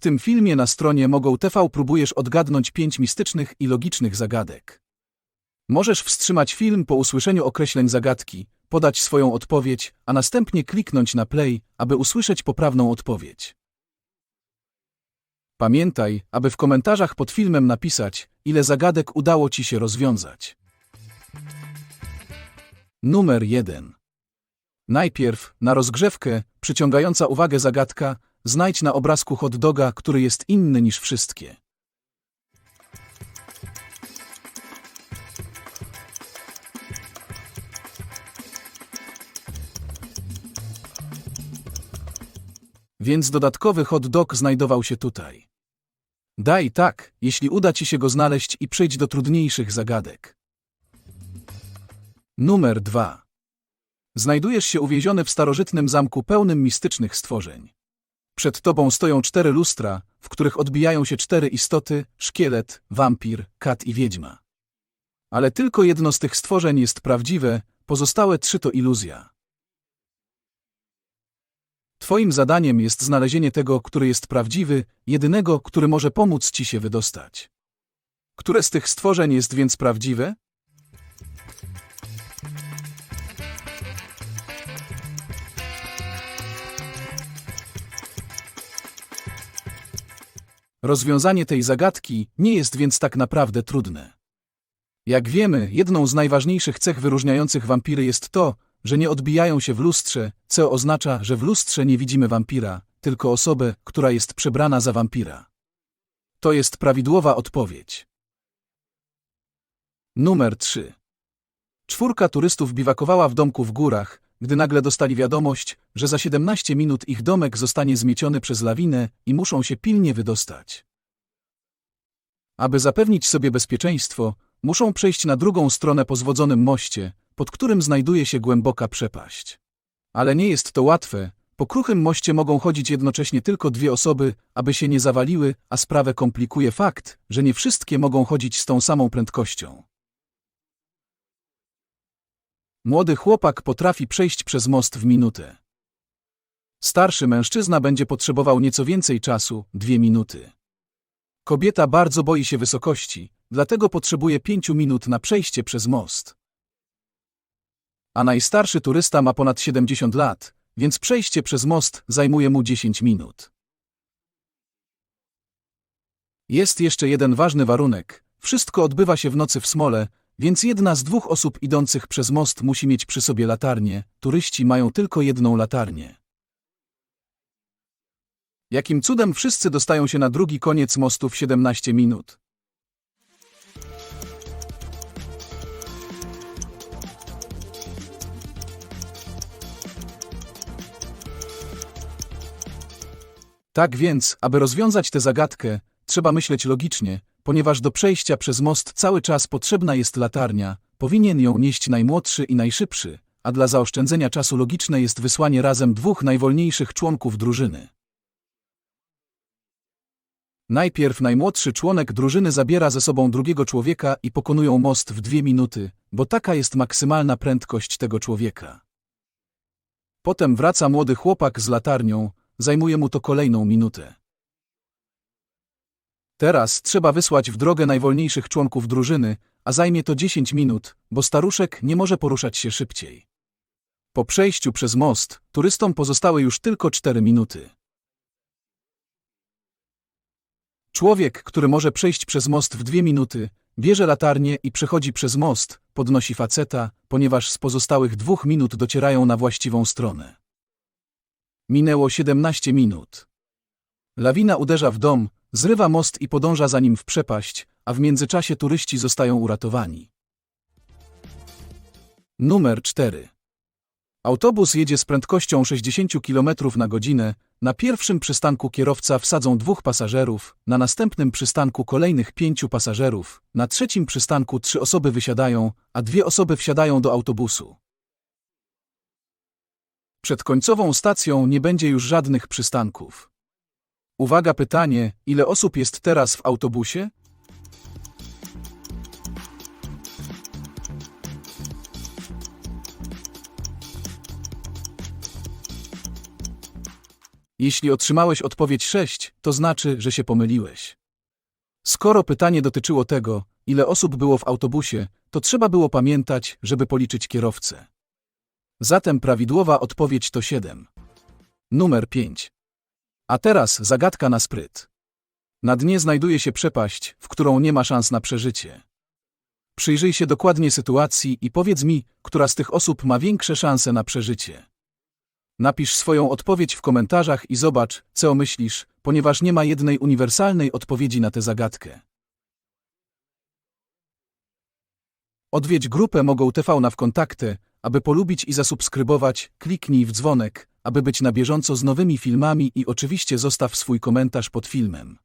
W tym filmie na stronie Mogą TV próbujesz odgadnąć pięć mistycznych i logicznych zagadek. Możesz wstrzymać film po usłyszeniu określeń zagadki, podać swoją odpowiedź, a następnie kliknąć na play, aby usłyszeć poprawną odpowiedź. Pamiętaj, aby w komentarzach pod filmem napisać, ile zagadek udało Ci się rozwiązać. Numer 1. Najpierw, na rozgrzewkę, przyciągająca uwagę zagadka, znajdź na obrazku hot doga, który jest inny niż wszystkie. Więc dodatkowy hot dog znajdował się tutaj. Daj tak, jeśli uda ci się go znaleźć i przejdź do trudniejszych zagadek. Numer 2. Znajdujesz się uwieziony w starożytnym zamku pełnym mistycznych stworzeń. Przed tobą stoją cztery lustra, w których odbijają się cztery istoty: szkielet, wampir, kat i wiedźma. Ale tylko jedno z tych stworzeń jest prawdziwe, pozostałe trzy to iluzja. Twoim zadaniem jest znalezienie tego, który jest prawdziwy, jedynego, który może pomóc ci się wydostać. Które z tych stworzeń jest więc prawdziwe? Rozwiązanie tej zagadki nie jest więc tak naprawdę trudne. Jak wiemy, jedną z najważniejszych cech wyróżniających wampiry jest to, że nie odbijają się w lustrze, co oznacza, że w lustrze nie widzimy wampira, tylko osobę, która jest przebrana za wampira. To jest prawidłowa odpowiedź. Numer 3. Czwórka turystów biwakowała w domku w górach, gdy nagle dostali wiadomość, że za 17 minut ich domek zostanie zmieciony przez lawinę i muszą się pilnie wydostać. Aby zapewnić sobie bezpieczeństwo, muszą przejść na drugą stronę po zwodzonym moście, pod którym znajduje się głęboka przepaść. Ale nie jest to łatwe, po kruchym moście mogą chodzić jednocześnie tylko dwie osoby, aby się nie zawaliły, a sprawę komplikuje fakt, że nie wszystkie mogą chodzić z tą samą prędkością. Młody chłopak potrafi przejść przez most w minutę. Starszy mężczyzna będzie potrzebował nieco więcej czasu, dwie minuty. Kobieta bardzo boi się wysokości, dlatego potrzebuje pięciu minut na przejście przez most. A najstarszy turysta ma ponad 70 lat, więc przejście przez most zajmuje mu 10 minut. Jest jeszcze jeden ważny warunek. Wszystko odbywa się w nocy w smole, więc jedna z dwóch osób idących przez most musi mieć przy sobie latarnię. Turyści mają tylko jedną latarnię. Jakim cudem wszyscy dostają się na drugi koniec mostu w 17 minut? Tak więc, aby rozwiązać tę zagadkę, trzeba myśleć logicznie, ponieważ do przejścia przez most cały czas potrzebna jest latarnia, powinien ją nieść najmłodszy i najszybszy, a dla zaoszczędzenia czasu logiczne jest wysłanie razem dwóch najwolniejszych członków drużyny. Najpierw najmłodszy członek drużyny zabiera ze sobą drugiego człowieka i pokonują most w dwie minuty, bo taka jest maksymalna prędkość tego człowieka. Potem wraca młody chłopak z latarnią, zajmuje mu to kolejną minutę. Teraz trzeba wysłać w drogę najwolniejszych członków drużyny, a zajmie to 10 minut, bo staruszek nie może poruszać się szybciej. Po przejściu przez most, turystom pozostały już tylko 4 minuty. Człowiek, który może przejść przez most w dwie minuty, bierze latarnię i przechodzi przez most, podnosi faceta, ponieważ z pozostałych dwóch minut docierają na właściwą stronę. Minęło 17 minut. Lawina uderza w dom, zrywa most i podąża za nim w przepaść, a w międzyczasie turyści zostają uratowani. Numer 4. Autobus jedzie z prędkością 60 km na godzinę. Na pierwszym przystanku kierowca wsadzą dwóch pasażerów, na następnym przystanku kolejnych pięciu pasażerów, na trzecim przystanku trzy osoby wysiadają, a dwie osoby wsiadają do autobusu. Przed końcową stacją nie będzie już żadnych przystanków. Uwaga pytanie, ile osób jest teraz w autobusie? Jeśli otrzymałeś odpowiedź 6, to znaczy, że się pomyliłeś. Skoro pytanie dotyczyło tego, ile osób było w autobusie, to trzeba było pamiętać, żeby policzyć kierowcę. Zatem prawidłowa odpowiedź to 7. Numer 5. A teraz zagadka na spryt. Na dnie znajduje się przepaść, w którą nie ma szans na przeżycie. Przyjrzyj się dokładnie sytuacji i powiedz mi, która z tych osób ma większe szanse na przeżycie. Napisz swoją odpowiedź w komentarzach i zobacz, co myślisz, ponieważ nie ma jednej uniwersalnej odpowiedzi na tę zagadkę. Odwiedź grupę Mogą TV na w kontakty, aby polubić i zasubskrybować, kliknij w dzwonek, aby być na bieżąco z nowymi filmami i oczywiście zostaw swój komentarz pod filmem.